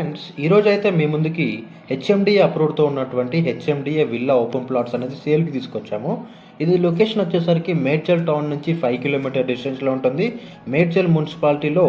Friends ఈరోజు అయితే మీ ముందుకి హెచ్ఎండిఏ అప్రూవ్డ్తో ఉన్నటువంటి హెచ్ఎండిఏ విల్లా ఓపెన్ ప్లాట్స్ అనేది సేల్కి తీసుకొచ్చాము. ఇది లొకేషన్ వచ్చేసరికి మేడ్చల్ టౌన్ నుంచి ఫైవ్ కిలోమీటర్ డిస్టెన్స్లో ఉంటుంది. మేడ్చల్ మున్సిపాలిటీలో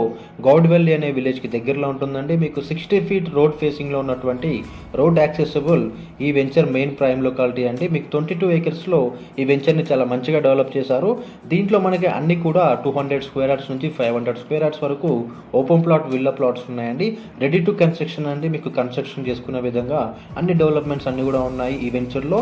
గౌడ్వెల్లి అనే విలేజ్కి దగ్గరలో ఉంటుందండి. మీకు సిక్స్టీ ఫీట్ రోడ్ ఫేసింగ్లో ఉన్నటువంటి రోడ్ యాక్సెసిబుల్ ఈ వెంచర్ మెయిన్ ప్రైమ్ లొకాలిటీ అండి. మీకు ట్వంటీ టూ ఏకర్స్లో ఈ వెంచర్ని చాలా మంచిగా డెవలప్ చేశారు. దీంట్లో మనకి అన్ని కూడా టూ హండ్రెడ్ స్క్వేర్ యార్డ్స్ నుంచి ఫైవ్ హండ్రెడ్ స్క్వేర్ యార్డ్స్ వరకు ఓపెన్ ప్లాట్ విల్లా ప్లాట్స్ ఉన్నాయండి. రెడీ టు కన్స్ట్రక్షన్ అండి. మీకు కన్స్ట్రక్షన్ చేసుకునే విధంగా అన్ని డెవలప్మెంట్స్ అన్నీ కూడా ఉన్నాయి ఈ వెంచర్లో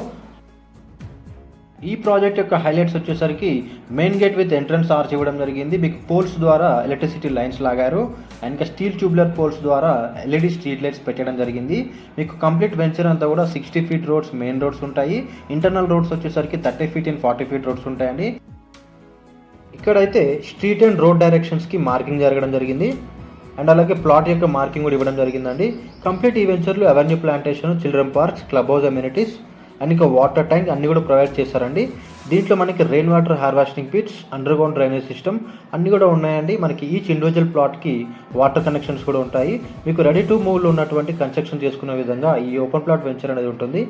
ఈ ప్రాజెక్ట్ యొక్క హైలైట్స్ వచ్చేసరికి main gate with entrance arch ఇవ్వడం జరిగింది. మీకు పోల్స్ ద్వారా ఎలక్ట్రిసిటీ లైన్స్ లాగారు. అండ్ ఇంకా స్టీల్ ట్యూబ్లర్ పోల్స్ ద్వారా ఎల్ఈడి స్ట్రీట్ లైట్స్ పెట్టడం జరిగింది. మీకు కంప్లీట్ వెంచర్ అంతా కూడా sixty feet roads main roads ఉంటాయి. ఇంటర్నల్ రోడ్స్ వచ్చేసరికి thirty feet and forty feet roads ఉంటాయండి. ఇక్కడైతే స్ట్రీట్ అండ్ రోడ్ డైరెక్షన్స్కి మార్కింగ్ జరగడం జరిగింది. అండ్ అలాగే ప్లాట్ యొక్క మార్కింగ్ కూడా ఇవ్వడం జరిగిందండి. కంప్లీట్ ఈ వెంచర్లు avenue plantation children parks club house amenities and ఇంకా వాటర్ ట్యాంక్ అన్ని కూడా ప్రొవైడ్ చేశారండి. దీంట్లో మనకి rain water harvesting pits underground drainage system అన్నీ కూడా ఉన్నాయండి. మనకి ఈచ్ ఇండివిజువల్ ప్లాట్కి వాటర్ కనెక్షన్స్ కూడా ఉంటాయి. మీకు రెడీ టు మూవ్లో ఉన్నటువంటి కన్స్ట్రక్షన్ చేసుకునే విధంగా ఈ ఓపెన్ ప్లాట్ వెంచర్ అనేది ఉంటుంది.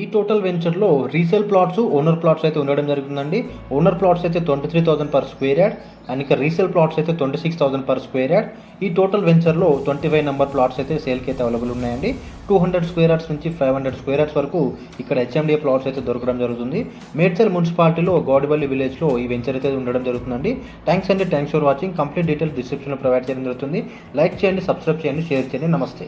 ఈ టోటల్ వెంచర్లో రీసేల్ ప్లాట్స్ ఓనర్ ప్లాట్స్ అయితే ఉండడం జరుగుతుందండి. ఓనర్ ప్లాట్స్ అయితే twenty three thousand per square yard and ఇంకా రీసేల్ ప్లాట్స్ అయితే twenty six thousand per square yard. ఈ టోటల్ వెంచర్లో ట్వంటీ ఫైవ్ నెంబర్ ప్లాట్స్ అయితే సేల్కి అయితే అవైలబుల్ ఉన్నాయండి. టూ హండ్రెడ్ స్క్వేర్ యార్డ్స్ నుంచి ఫైవ్ హండ్రెడ్ స్క్వేర్ యార్డ్స్ వరకు ఇక్కడ హెచ్ఎండిఏ ప్లాట్స్ అయితే దొరకడం జరుగుతుంది. మేడ్చల్ మున్సిపాలిటీలో గోడిబల్లి విలేజ్లో ఈ వెంచర్ అయితే ఉండడం జరుగుతుందండి. థ్యాంక్స్ అండి. Thanks for watching. Complete details డిస్క్రిప్షన్లో ప్రొవైడ్ చేయడం జరుగుతుంది. లైక్ చేయండి సబ్స్క్రైబ్ చేయండి షేర్ చేయండి. నమస్తే.